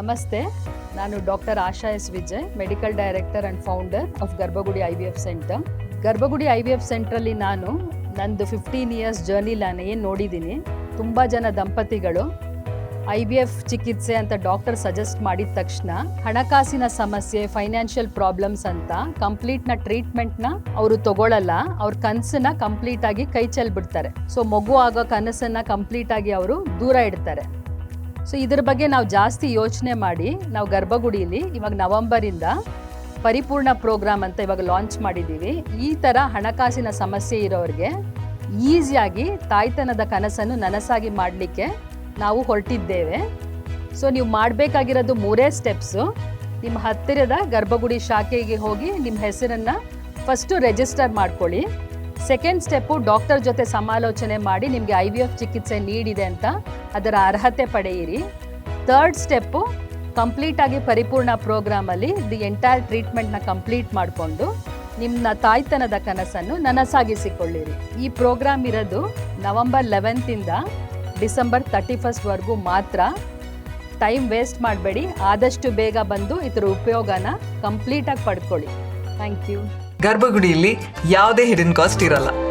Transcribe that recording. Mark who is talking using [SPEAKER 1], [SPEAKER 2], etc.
[SPEAKER 1] ನಮಸ್ತೆ. ನಾನು doctor Asha S Vijay, medical director and founder of Garbhagudi I V F centre. Garbhagudi I V F ಸೆಂಟ್ರಲ್ಲಿ ನಾನು ನಂದು fifteen years journey ನಾನು ಏನು ನೋಡಿದ್ದೀನಿ. ತುಂಬ ಜನ ದಂಪತಿಗಳು ಐ ವಿ ಎಫ್ ಚಿಕಿತ್ಸೆ ಅಂತ ಡಾಕ್ಟರ್ ಸಜೆಸ್ಟ್ ಮಾಡಿದ ತಕ್ಷಣ ಹಣಕಾಸಿನ ಸಮಸ್ಯೆ, ಫೈನಾನ್ಷಿಯಲ್ ಪ್ರಾಬ್ಲಮ್ಸ್ ಅಂತ ಕಂಪ್ಲೀಟ್ನ ಟ್ರೀಟ್ಮೆಂಟ್ನ ಅವರು ತಗೊಳ್ಳಲ್ಲ ಅವ್ರ ಕನಸನ್ನ ಕಂಪ್ಲೀಟ್ ಆಗಿ ಕೈ ಚೆಲ್ಬಿಡ್ತಾರೆ. ಸೊ ಮಗು ಆಗೋ ಕನಸನ್ನ ಕಂಪ್ಲೀಟ್ ಆಗಿ ಅವರು ದೂರ ಇಡ್ತಾರೆ. ಸೊ ಇದ್ರ ಬಗ್ಗೆ ನಾವು ಜಾಸ್ತಿ ಯೋಚನೆ ಮಾಡಿ, ನಾವು ಗರ್ಭಗುಡಿಯಲ್ಲಿ ಇವಾಗ ನವಂಬರಿಂದ ಪರಿಪೂರ್ಣ ಪ್ರೋಗ್ರಾಮ್ ಅಂತ ಇವಾಗ ಲಾಂಚ್ ಮಾಡಿದ್ದೀವಿ ಈ ಥರ ಹಣಕಾಸಿನ ಸಮಸ್ಯೆ ಇರೋರಿಗೆ ಈಸಿಯಾಗಿ ತಾಯ್ತನದ ಕನಸನ್ನು ನನಸಾಗಿ ಮಾಡಲಿಕ್ಕೆ ನಾವು ಹೊರಟಿದ್ದೇವೆ. ಸೊ ನೀವು ಮಾಡಬೇಕಾಗಿರೋದು ಮೂರೇ ಸ್ಟೆಪ್ಸು ನಿಮ್ಮ ಹತ್ತಿರದ ಗರ್ಭಗುಡಿ ಶಾಖೆಗೆ ಹೋಗಿ ನಿಮ್ಮ ಹೆಸರನ್ನು ಫಸ್ಟು ರಿಜಿಸ್ಟರ್ ಮಾಡ್ಕೊಳ್ಳಿ. ಸೆಕೆಂಡ್ ಸ್ಟೆಪ್ಪು ಡಾಕ್ಟರ್ ಜೊತೆ ಸಮಾಲೋಚನೆ ಮಾಡಿ ನಿಮಗೆ ಐ ವಿ ಎಫ್ ಚಿಕಿತ್ಸೆ ನೀಡಿದೆ ಅಂತ ಅದರ ಅರ್ಹತೆ ಪಡೆಯಿರಿ. ಥರ್ಡ್ ಸ್ಟೆಪ್ಪು ಕಂಪ್ಲೀಟಾಗಿ ಪರಿಪೂರ್ಣ ಪ್ರೋಗ್ರಾಮಲ್ಲಿ ದಿ ಎಂಟೈರ್ ಟ್ರೀಟ್ಮೆಂಟ್ನ ಕಂಪ್ಲೀಟ್ ಮಾಡಿಕೊಂಡು ನಿಮ್ಮ ತಾಯ್ತನದ ಕನಸನ್ನು ನನಸಾಗಿಸಿಕೊಳ್ಳಿರಿ. ಈ ಪ್ರೋಗ್ರಾಮ್ ಇರೋದು ನವಂಬರ್ ಲೆವೆಂತಿಂದ ಡಿಸೆಂಬರ್ ತರ್ಟಿ ಫಸ್ಟ್ವರೆಗೂ ಮಾತ್ರ. ಟೈಮ್ ವೇಸ್ಟ್ ಮಾಡಬೇಡಿ, ಆದಷ್ಟು ಬೇಗ ಬಂದು ಇದರ ಉಪಯೋಗನ ಕಂಪ್ಲೀಟಾಗಿ ಪಡ್ಕೊಳ್ಳಿ. ಥ್ಯಾಂಕ್ ಯು
[SPEAKER 2] ಗರ್ಭಗುಡಿಯಲ್ಲಿ ಯಾವುದೇ ಹಿಡನ್ ಕಾಸ್ಟ್ ಇರಲ್ಲ.